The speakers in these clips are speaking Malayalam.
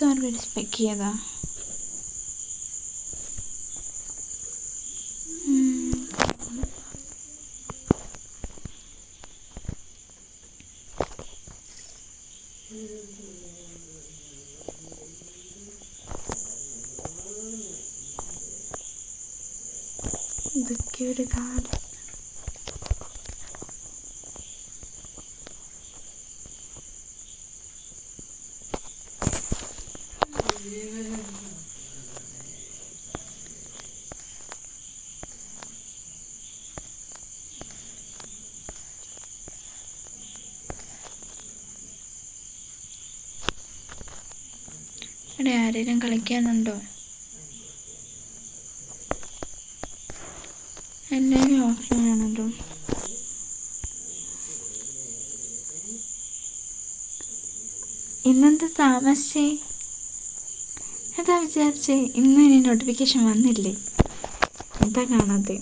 മുപ്പത്താറ് പേര് സ്പെക്ക് ചെയ്താ ഇതൊക്കെ ഒരു കാലം ഇവിടെ ആരെങ്കിലും കളിക്കാനുണ്ടോ? എല്ലാവരും ഓഫ്ലൈനാണല്ലോ. ഇന്നെന്ത് താമസിച്ചേ? വിചാരിച്ചേ ഇന്ന് ഇനി നോട്ടിഫിക്കേഷൻ വന്നില്ലേ? എന്താ കാണാതെ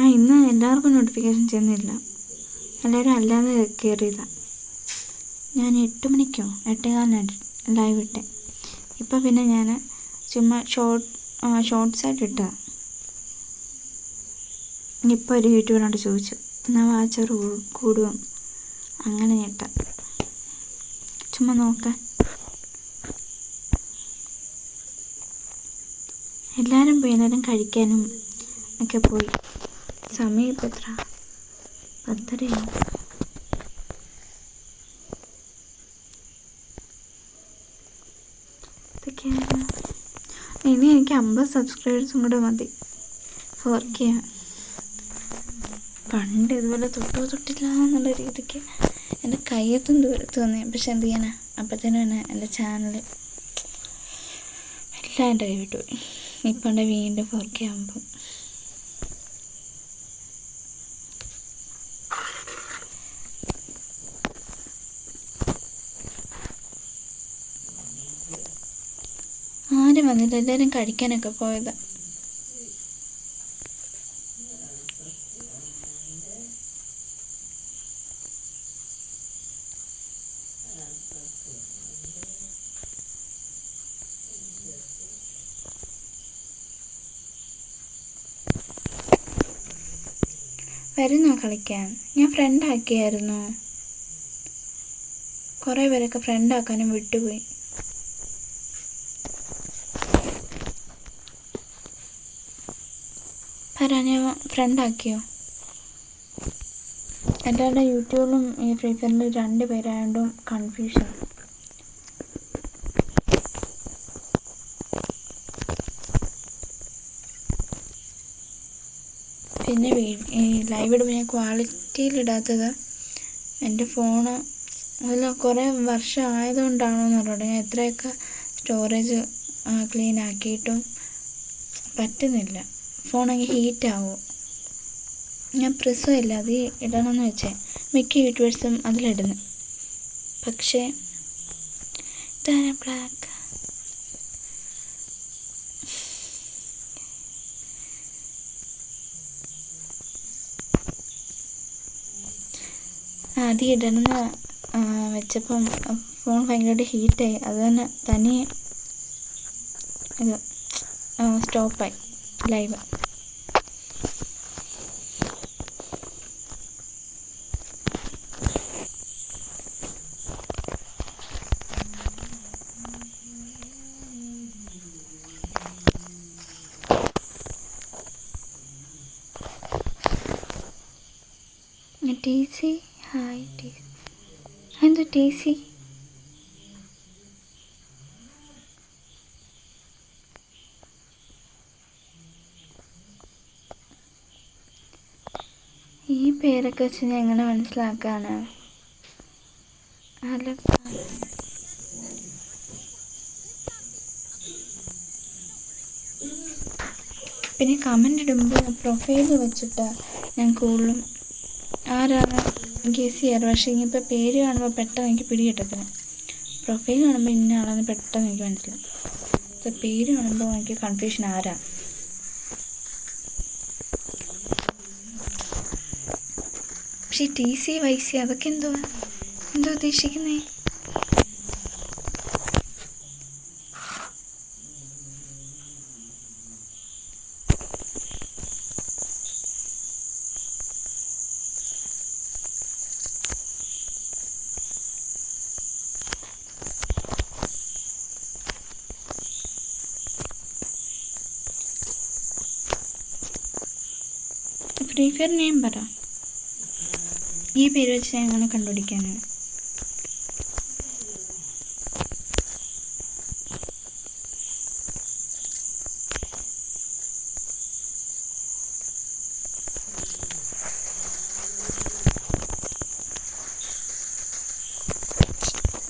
ആ ഇന്ന് എല്ലാവർക്കും നോട്ടിഫിക്കേഷൻ ചെന്നില്ല എല്ലാവരും അല്ലാതെ കയറിയതാണ് ഞാൻ എട്ട് മണിക്കോ? എട്ടേകാലിനാണ് ലൈവ് ഇട്ടേ. ഇപ്പം പിന്നെ ഞാൻ ചുമ്മാ ഷോർട്ട് ഷോർട്ട്സ് ആയിട്ട് ഇട്ടതാ ഇപ്പോൾ ഒരു യൂട്യൂബിനോട് ചോദിച്ചു. എന്നാൽ വാച്ചർ കൂടും? അങ്ങനെ ഞാൻ ഇട്ട. ചുമ്മാ നോക്കാൻ എല്ലാവരും പോയി എല്ലാവരും കഴിക്കാനും ഒക്കെ പോയി. സമയം ഇപ്പം എത്ര? പത്തരയാണ് ഇനി എനിക്ക് അമ്പത് സബ്സ്ക്രൈബേഴ്സും കൂടെ മതി. ഫോർ കെ പണ്ട് ഇതുപോലെ തൊട്ടോ തൊട്ടില്ല എന്നുള്ള രീതിക്ക് എന്റെ കയ്യത്തും ദൂരത്ത് വന്നേ. പക്ഷെ എന്ത് ചെയ്യാനാ? അപ്പത്തേനാണ് എന്റെ ചാനൽ എല്ലാം എന്റെ കൈവിട്ടു ഇപ്പം എന്റെ വീണ്ടും ഫോർ കെ ആകുമ്പോൾ ആരും വന്നില്ല. എല്ലാവരും കഴിക്കാനൊക്കെ പോയത്. കളിക്കാൻ. ഞാൻ ഫ്രണ്ടാക്കിയായിരുന്നു കുറേ പേരൊക്കെ ഫ്രണ്ടാക്കാനും വിട്ടുപോയി. ആരാനെ ഫ്രണ്ട് ആക്കിയോ? എല്ലാവരുടെ യൂട്യൂബിലും ഈ ഫ്രീ ഫയറിൽ രണ്ട് പേരായതുകൊണ്ടും കൺഫ്യൂഷൻ പിന്നെ വീ- ഈ ലൈവ് ഇടുമ്പോൾ ഞാൻ ക്വാളിറ്റിയിലിടാത്തത് എന്റെ ഫോണ് അതിൽ കുറേ വർഷം ആയതുകൊണ്ടാണോ എന്ന് പറഞ്ഞു ഞാൻ എത്രയൊക്കെ സ്റ്റോറേജ് ക്ലീൻ ആക്കിയിട്ടും പറ്റുന്നില്ല. ഫോണെങ്കിൽ ഹീറ്റാവും ഞാൻ പ്രിസം ഇല്ല അത് ഇടണമെന്ന് വെച്ചേ. മിക്ക യൂട്യൂബേഴ്സും അതിലിടുന്നു. പക്ഷേ ഇതാണ് ബ്ലാക്ക് ആദ്യം ഇടണമെന്ന് വെച്ചപ്പം ഫോൺ ഭയങ്കരമായിട്ട് ഹീറ്റായി. അത് തന്നെ തനിയെ ഇത് സ്റ്റോപ്പായി. Live T C hi T എന്താ ഈ പേരൊക്കെ വെച്ച് ഞാൻ എങ്ങനെ മനസ്സിലാക്കാണ് പിന്നെ കമന്റ് ഇടുമ്പോൾ പ്രൊഫൈൽ വെച്ചിട്ട് ഞാൻ കൂടുതലും ആരാണ്? ഗസ് ചെയ്യാറ് പക്ഷേ ഇനിയിപ്പോൾ പേര് കാണുമ്പോൾ പെട്ടെന്ന് എനിക്ക് പിടി കിട്ടത്തില്ല പ്രൊഫൈൽ കാണുമ്പോൾ ഇന്ന ആളെന്ന് പെട്ടെന്ന് എനിക്ക് മനസ്സിലാവും. പേര് കാണുമ്പോൾ എനിക്ക് കൺഫ്യൂഷൻ ആരാണ് പക്ഷേ ടി സി വൈ സി അതൊക്കെ എന്തുവാ? എന്തോ ഉദ്ദേശിക്കുന്നേ ഫ്രീ ഫയർ നെയിം പറ ഈ പേര് വെച്ച് ഞാൻ എങ്ങനെ കണ്ടുപിടിക്കാനാണ്.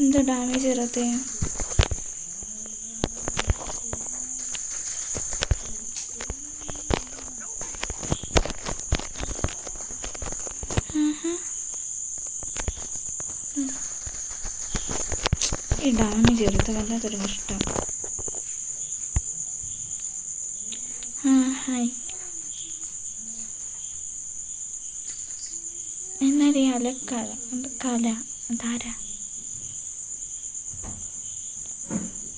എന്താ ഡാമേജ് വരാത്തേ ഈ ഡാമേജ് ഇഷ്ടം. ഹായ് എന്നാലും കല കല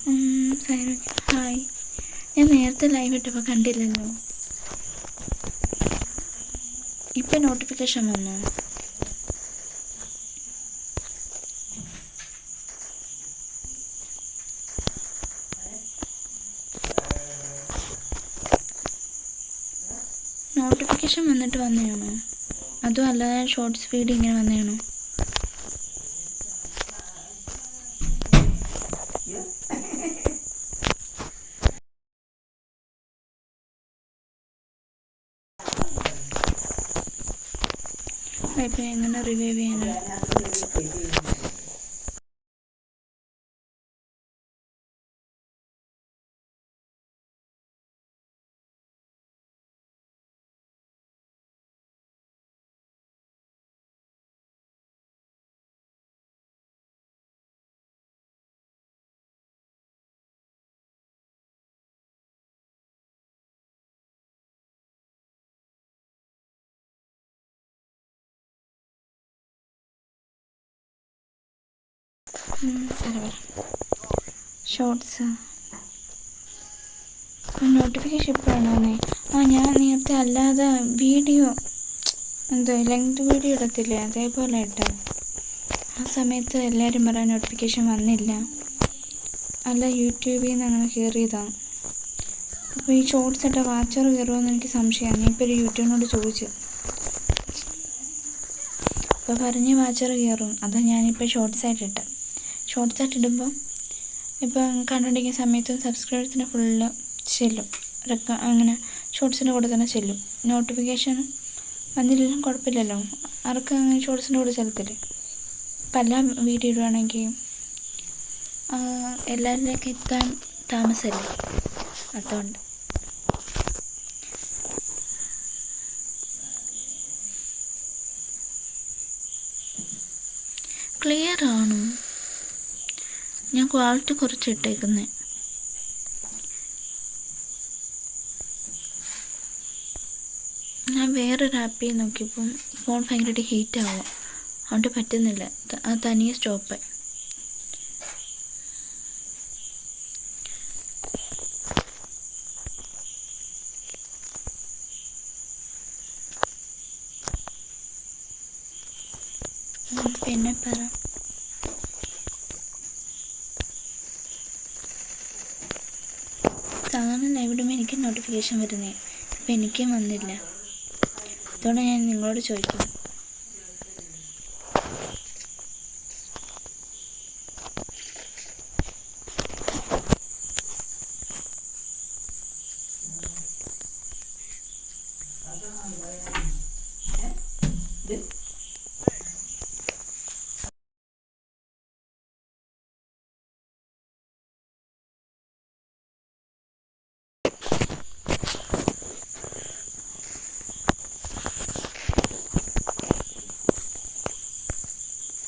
ഉം, ഹായ് ഞാൻ നേരത്തെ ലൈവ് ഇട്ടപ്പോൾ കണ്ടില്ലല്ലോ. ഇപ്പം നോട്ടിഫിക്കേഷൻ വന്നോ? നോട്ടിഫിക്കേഷൻ വന്നിട്ട് വന്നതാണോ അതും അല്ലാതെ ഷോർട്ട് സ്പീഡ് ഇങ്ങനെ വന്നതാണോ ഇപ്പം എങ്ങനെ റിവൈവ് ചെയ്യാനാ ഷോർട്സ് നോട്ടിഫിക്കേഷൻ ഇപ്പോഴാണ് വന്നേ? ആ ഞാൻ നേരത്തെ അല്ലാതെ വീഡിയോ എന്തോ ലെങ്ത് വീഡിയോ ഇടത്തില്ലേ? അതേപോലെ ഇട്ട. ആ സമയത്ത് എല്ലാവരും പറയാൻ നോട്ടിഫിക്കേഷൻ വന്നില്ല. അല്ല യൂട്യൂബിൽ നിന്ന് അങ്ങനെ കയറിയതാണ് അപ്പോൾ ഈ ഷോർട്സ് ഇട്ട വാച്ചർ കയറുമെന്ന് എനിക്ക് സംശയമാണ് ഇപ്പോൾ ഒരു യൂട്യൂബിനോട് ചോദിച്ചു. അപ്പോൾ പറഞ്ഞ് വാച്ചർ കയറും അതാ ഞാനിപ്പോൾ ഷോർട്സ് ആയിട്ട് ഇട്ടത് ഷോർട്സ് ആയിട്ട് ഇടുമ്പോൾ ഇപ്പം കണ്ടുകൊണ്ടിരിക്കുന്ന സമയത്ത് സബ്സ്ക്രൈബേഴ്സിന് ഫുള്ള് ചെല്ലും. റെക്ക അങ്ങനെ ഷോർട്സിന്റെ കൂടെ തന്നെ ചെല്ലും. നോട്ടിഫിക്കേഷൻ വന്നില്ലെങ്കിലും കുഴപ്പമില്ലല്ലോ. ആർക്കും അങ്ങനെ ഷോർട്സിന്റെ കൂടെ ചെല്ലത്തില്ലേ? എല്ലാ വീഡിയോ ഇടുവാണെങ്കിൽ എല്ലാവരിലേക്ക് എത്താൻ താമസമല്ലേ? അതുകൊണ്ട്. ക്ലിയർ ആണോ? ഞാൻ ക്വാളിറ്റി കുറച്ച് ഇട്ടേക്കുന്നത് ഞാൻ വേറൊരു ആപ്പിൽ നോക്കിയപ്പം ഫോൺ ഭയങ്കരമായിട്ട് ഹീറ്റ് ആവുക അതുകൊണ്ട് പറ്റുന്നില്ല. അത് തനിയെ സ്റ്റോപ്പായി. പിന്നെ പറ. സാധാരണ ലൈവിടും എനിക്ക് നോട്ടിഫിക്കേഷൻ വരുന്നേ. അപ്പം എനിക്കും വന്നില്ല. അതുകൊണ്ട് ഞാൻ നിങ്ങളോട് ചോദിക്കുന്നു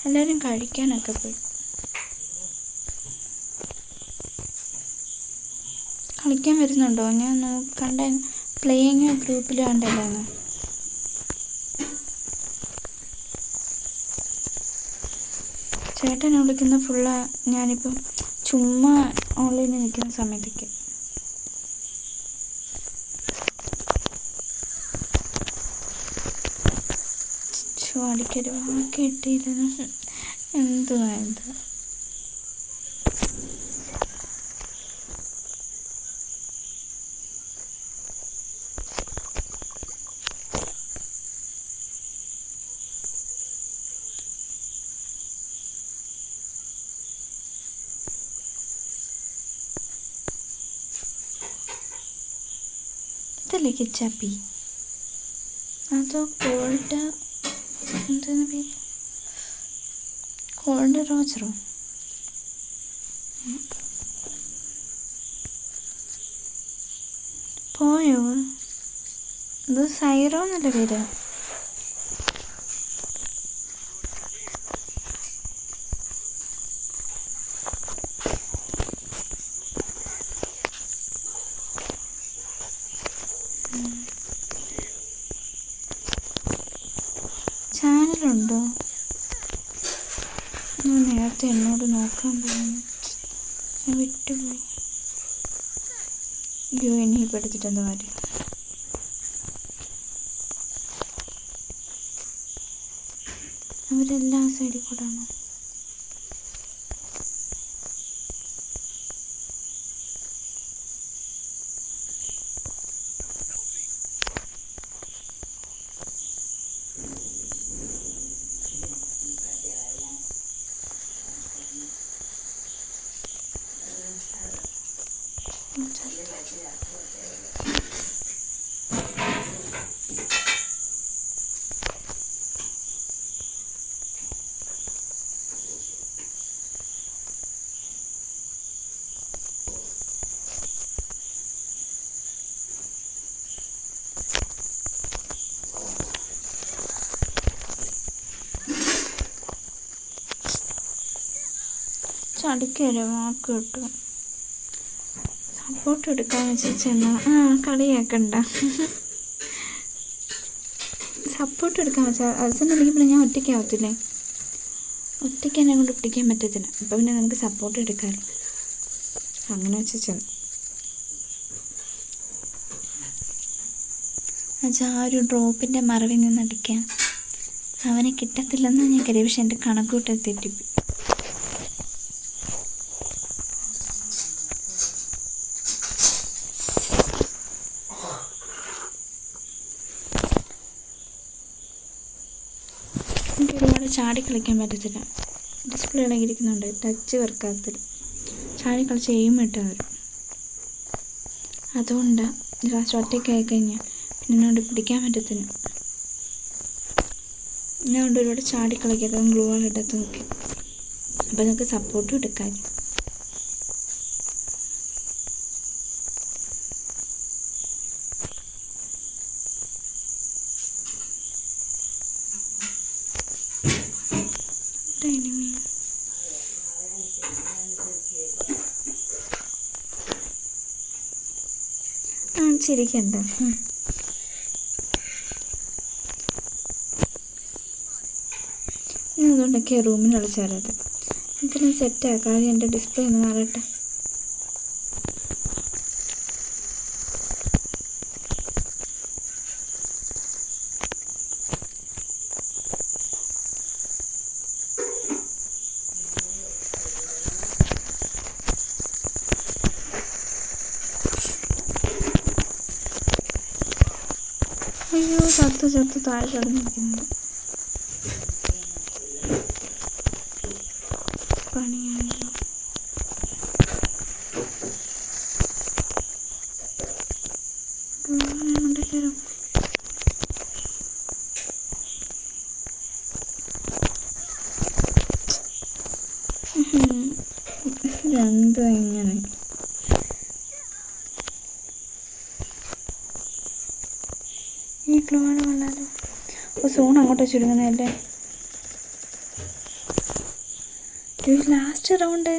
എല്ലാവരും കഴിക്കാനൊക്കെ പോയി. കളിക്കാൻ വരുന്നുണ്ടോ? ഞാൻ കണ്ട. പ്ലേയിങ് ഗ്രൂപ്പിൽ കണ്ടല്ലാന്ന് ചേട്ടനെ വിളിക്കുന്ന ഫുള്ള് ഞാനിപ്പം ചുമ്മാ ഓൺലൈനിൽ നിൽക്കുന്ന സമയത്തൊക്കെ. അടിക്കൊരു വാക്ക് കിട്ടിയില്ല എന്തുവാ ഇത് ഇതല്ലേ കിച്ചാപ്പി? അതോ കോൾഡ്? എന്താണ് പേര് ഗോൾഡ് റോജറോ പോയോ? ഇത് സൈറോ എന്നല്ല പേര് ചാനലുണ്ടോ ഞാൻ നേരത്തെ എന്നോട് നോക്കാൻ പറഞ്ഞു ഞാൻ വിട്ടുപോയി അയ്യോ ഇനി ഇപ്പം എടുത്തിട്ട് എന്താ കാര്യം? അവരെല്ലാ സൈഡിൽ കൂടെ വാക്ക് കിട്ടും. സപ്പോർട്ട് എടുക്കാന്ന് വെച്ചാൽ ആ കളിയാക്കണ്ട. സപ്പോർട്ട് എടുക്കാൻ വെച്ചാൽ അവസാനം വിളിക്കുമ്പോൾ ഞാൻ ഒറ്റയ്ക്കാവത്തില്ലേ ഒറ്റയ്ക്ക് എന്നെ കൊണ്ട് ഒട്ടിക്കാൻ പറ്റത്തില്ല. അപ്പം പിന്നെ നമുക്ക് സപ്പോർട്ട് എടുക്കാമല്ലോ അങ്ങനെ വെച്ച് ചെന്നു. എന്നുവെച്ചാൽ ആ ഒരു ഡ്രോപ്പിന്റെ മറവിൽ നിന്ന് അടിക്കാൻ. അവനെ കിട്ടത്തില്ലെന്ന് ഞാൻ കരുതി പക്ഷെ എന്റെ കണക്കൂട്ട തെറ്റിപ്പോയി എനിക്ക് ഒരുപാട് ചാടി കളിക്കാൻ പറ്റത്തില്ല. ഡിസ്പ്ലേ ഇളകിയിരിക്കുന്നുണ്ട് ടച്ച് വർക്കാകത്തില്ല ചാടി കളിച്ച് എയിം ഇട്ട് വരും അതുകൊണ്ടാണ് ലാസ്റ്റ് ഒറ്റയ്ക്കായി കഴിഞ്ഞാൽ പിന്നെ എന്നോട് പിടിക്കാൻ പറ്റത്തില്ല. ഞാൻ കൊണ്ട് ഒരുപാട് ചാടി കളിക്കാതെ ഗ്ലൂ വാൾ ഇടത്ത് നോക്കി അപ്പോൾ നിങ്ങൾക്ക് സപ്പോർട്ടും എടുക്കാൻ enemy. ആ ചിരിക്കണ്ട. ഞാൻ അതുകൊണ്ടൊക്കെ റൂമിൽ വിളിച്ചാലത് എനിക്കൊന്ന് സെറ്റാക്കാം ആദ്യം എന്റെ ഡിസ്പ്ലേ ഒന്ന് മാറട്ടെ. Hayır tatlı tatlı tarzlarım bugün. ചുരുങ്ങണല്ലേ last round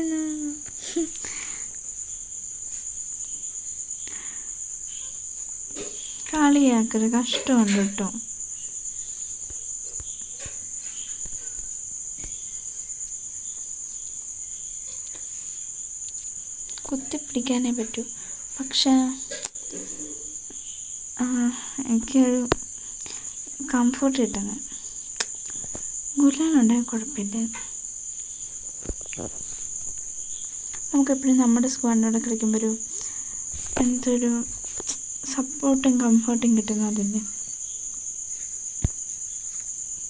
കളിയാക്കരുത് കഷ്ടമുണ്ട് കേട്ടോ. കുത്തിപ്പിടിക്കാനേ പറ്റൂ. പക്ഷെ എനിക്കൊരു കംഫർട്ട് കിട്ടുന്നത് ഗുലാനുണ്ടെങ്കിൽ കുഴപ്പമില്ല. നമുക്കെപ്പോഴും നമ്മുടെ സ്ക്വാഡിനോട് കളിക്കുമ്പോൾ ഒരു എന്തൊരു സപ്പോർട്ടും കംഫർട്ടും കിട്ടുന്ന അതിന്റെ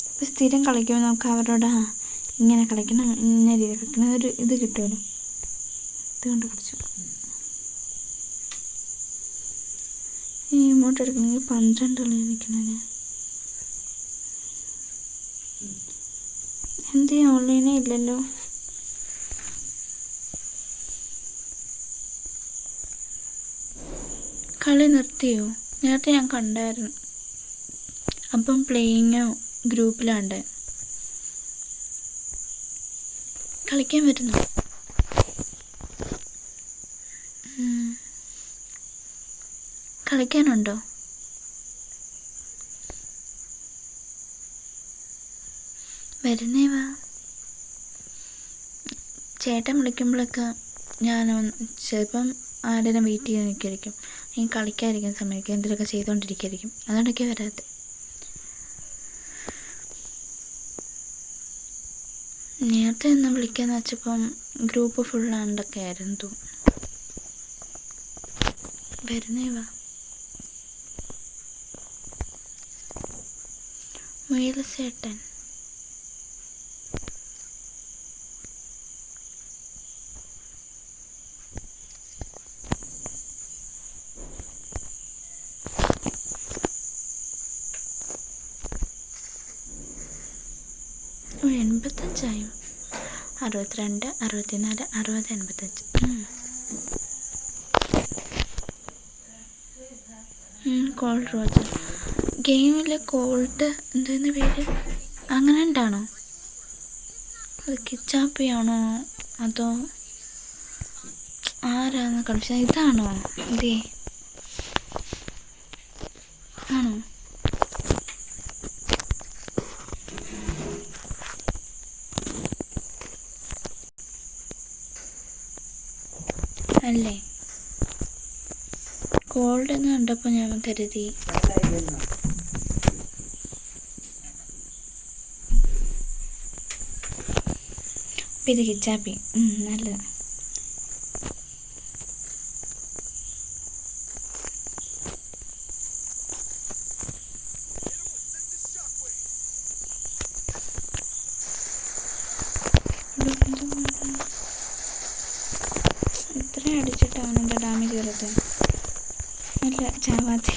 ഇപ്പം സ്ഥിരം കളിക്കുമ്പോൾ നമുക്ക് അവരോട് ഇങ്ങനെ കളിക്കണം ഇന്ന രീതിയിൽ കളിക്കണം ഒരു ഇത് കിട്ടുമല്ലോ. ഇതുകൊണ്ട് കളിച്ചു. ഈ ഇമോട്ട് എടുക്കണമെങ്കിൽ പന്ത്രണ്ട് കളി നിൽക്കണേ എന്ത് ഓൺലൈനേ ഇല്ലല്ലോ. കളി നിർത്തിയോ? നേരത്തെ ഞാൻ കണ്ടായിരുന്നു. അപ്പം പ്ലേയിങ്ങോ ഗ്രൂപ്പിലാണ്ട്. കളിക്കാൻ പറ്റുന്നു. കളിക്കാനുണ്ടോ? വരുന്നേ വാ ചേട്ടൻ വിളിക്കുമ്പോഴൊക്കെ ഞാൻ ചിലപ്പം ആരെങ്കിലും വെയിറ്റ് ചെയ്ത് നിൽക്കായിരിക്കും ഈ കളിക്കാതിരിക്കുന്ന സമയത്ത് എന്തെങ്കിലുമൊക്കെ ചെയ്തുകൊണ്ടിരിക്കായിരിക്കും അതുകൊണ്ടൊക്കെ വരാതെ നേരത്തെ ഒന്ന് വിളിക്കാന്ന് വെച്ചപ്പം ഗ്രൂപ്പ് ഫുള്ളാണ്ടൊക്കെ ആയിരുന്നു. തോന്നുന്നു വരുന്നേ വാ. മുയലസേട്ടൻ ഓ എൺപത്തഞ്ചായോ അറുപത്തിരണ്ട് അറുപത്തിനാല് അറുപത് എൺപത്തഞ്ച് കോൾഡ് റോജർ ഗെയിമിലെ കോൾഡ് എന്തെന്ന് പേര്? അങ്ങനെ ഉണ്ടാണോ? അത് കിച്ചാപ്പിയാണോ? അതോ ആരാന്ന് കളിച്ചത് ഇതാണോ? ഇതേ ആണോ അല്ലേ? കോൾഡ് എന്ന് കണ്ടപ്പോൾ ഞാൻ കരുതി. ഇത് കിച്ചാപ്പി ഉം, നല്ലത് ഇത്ര അടിച്ചിട്ട് അവനെന്താ ഡാമേജ് കയറത്തെ അല്ല ചാവാത്തി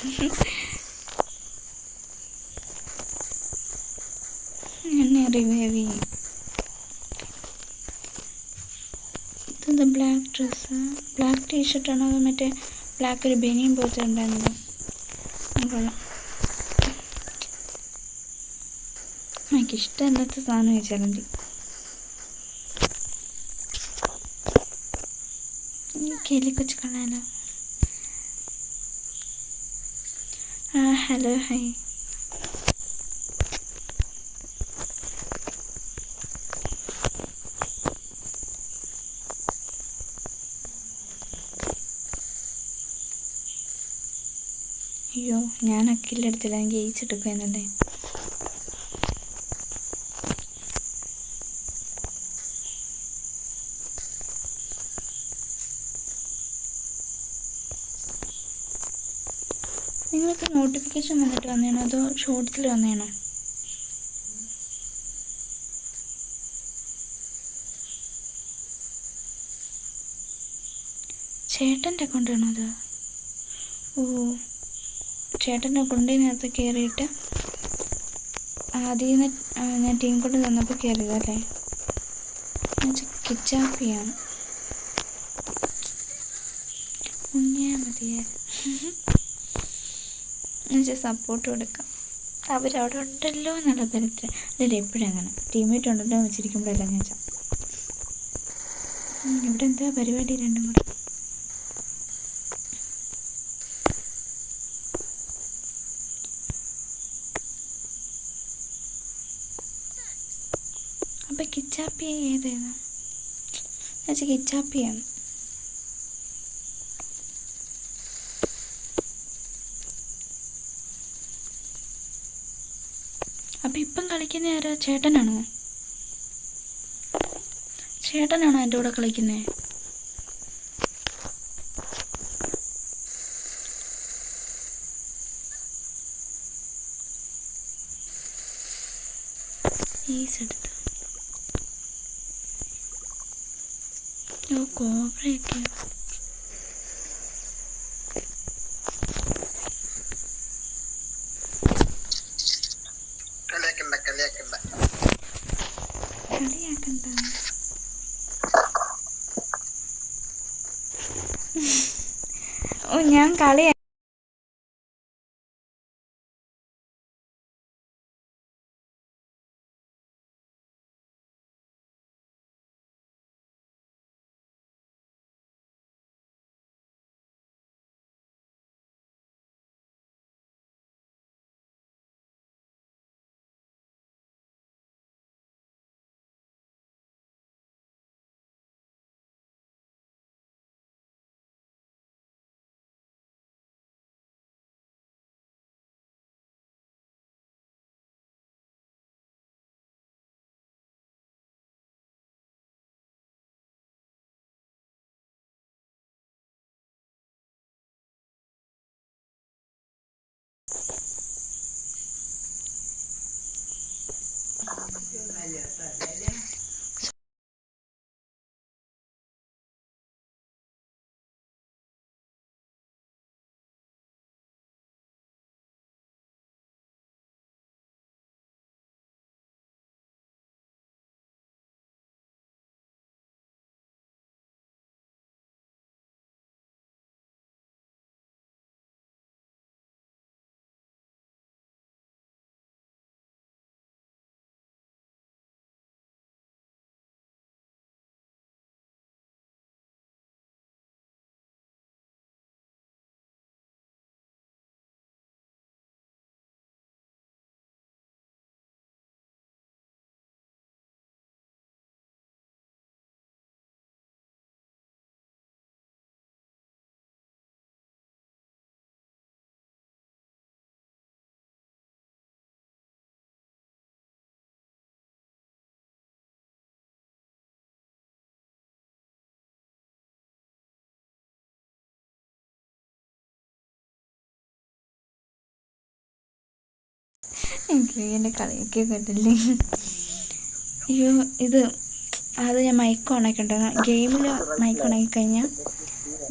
എന്നെ റിവൈവ് ചെയ്യും ഇതെന്താ ബ്ലാക്ക് ഡ്രസ്സ് ബ്ലാക്ക് ടീഷർട്ടാണോ അതോ മറ്റേ ബ്ലാക്ക് ഒരു ബനിയും പോലത്തെ ഉണ്ടായിരുന്നത് അത് കൊള്ളാം എനിക്കിഷ്ടമല്ലാത്ത സാധനം വെച്ചാൽ മതി കേളി കൊച്ചു കാണാനോ ആ ഹലോ ഹായ് അയ്യോ അക്കില്ലെടുത്തില്ല എനിക്ക് നിങ്ങൾക്ക് നോട്ടിഫിക്കേഷൻ വന്നിട്ട് വന്നേണോ അതോ ഷോർട്സിൽ വന്നേണോ? ചേട്ടന്റെ അക്കൗണ്ടാണോ അത്? ഓ. ചേട്ടന്റെ അക്കൗണ്ടിൽ നേരത്തെ കയറിയിട്ട് ആദ്യം ഞാൻ ടീം കൊണ്ട് തന്നപ്പോൾ കയറിയതല്ലേ കിച്ചാപ്പിയാണ് മുങ്ങിയാൽ മതിയായിരുന്നു. എന്നുവെച്ചാൽ സപ്പോർട്ട് കൊടുക്കാം. അവരവിടെ ഉണ്ടല്ലോ എന്നുള്ള തരത്തിൽ. അല്ല എപ്പോഴും അങ്ങനെ. ടീമേറ്റ് ഉണ്ടല്ലോ വെച്ചിരിക്കുമ്പോഴല്ല ഞാൻ ഇവിടെ എന്താ പരിപാടി രണ്ടും കൂടെ? കിച്ചാപ്പി ഏതാണ് എന്നുവെച്ചാൽ കിച്ചാപ്പിയാണ് അപ്പം ഇപ്പം കളിക്കുന്ന ആരാ? ചേട്ടനാണോ? ചേട്ടനാണോ എന്റെ കൂടെ കളിക്കുന്നത് ഈ സെഡ് ഈസ് എടുത്ത് ഓ കോബ്രയൊക്കെ കളിയാക്കണ്ട കളിയാക്കണ്ട കളിയാക്കണ്ട ഓ ഞാൻ കളി എനിക്ക് എന്റെ കളിയൊക്കെ കേട്ടില്ലേ അയ്യോ ഇത് അത് ഞാൻ മൈക്ക് ഓണാക്കിണ്ട് ഗെയിമിൽ മൈക്ക് ഓണാക്കി കഴിഞ്ഞാൽ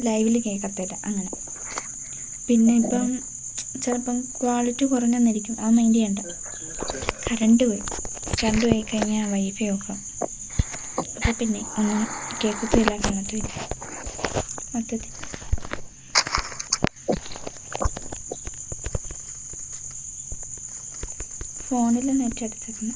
ലൈവിൽ കേൾക്കത്തില്ല അങ്ങനെ. പിന്നെ ഇപ്പം ചിലപ്പം ക്വാളിറ്റി കുറഞ്ഞെന്നിരിക്കും അത് മൈൻഡ് ചെയ്യണ്ട. കറണ്ട് പോയി. കറണ്ട് പോയി കഴിഞ്ഞാൽ വൈഫൈ നോക്കാം അപ്പോൾ പിന്നെ ഒന്നും കേൾക്കത്തില്ല കാണത്തില്ല മൊത്തത്തിൽ. ഫോണിൽ നെറ്റ് അടിച്ചേക്കുന്നു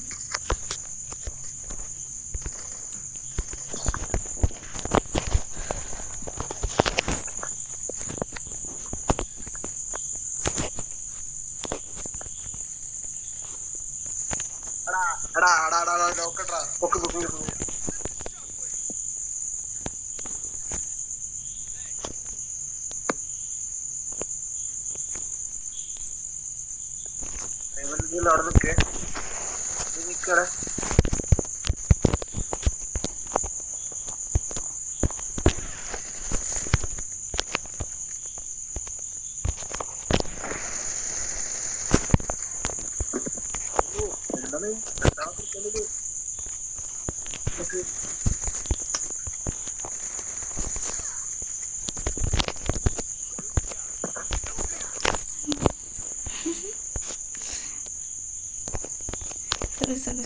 എടാ എടാ എടാ എടാ നോക്കട്ടാ പൊക്ക് പൊക്ക് പൊക്ക്. qué? Qué?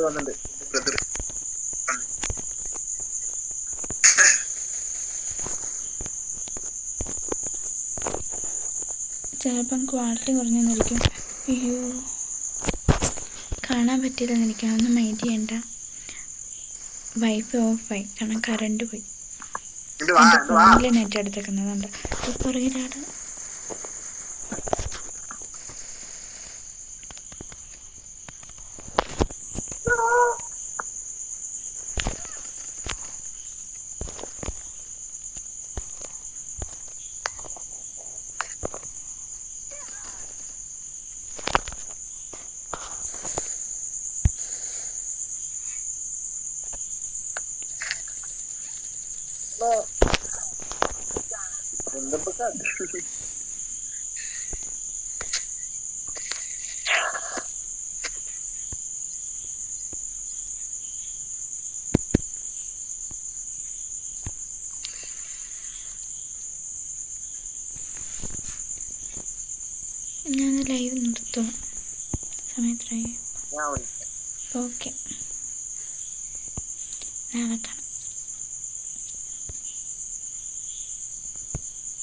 അത് വന്നിട്ടുണ്ട്. ചിലപ്പം ക്വാളിറ്റി കുറഞ്ഞെന്നിരിക്കും. അയ്യോ. കാണാൻ പറ്റില്ല എനിക്ക് അതൊന്നും മൈൻഡ് ചെയ്യണ്ട വൈഫ് ഓഫായി കാരണം കറണ്ട് പോയി. ഇങ്ങോട്ട് ഇങ്ങോട്ട് ഫോണിൽ നെറ്റ് എടുത്തേക്കുന്നതുണ്ട് പുറകിലാണ്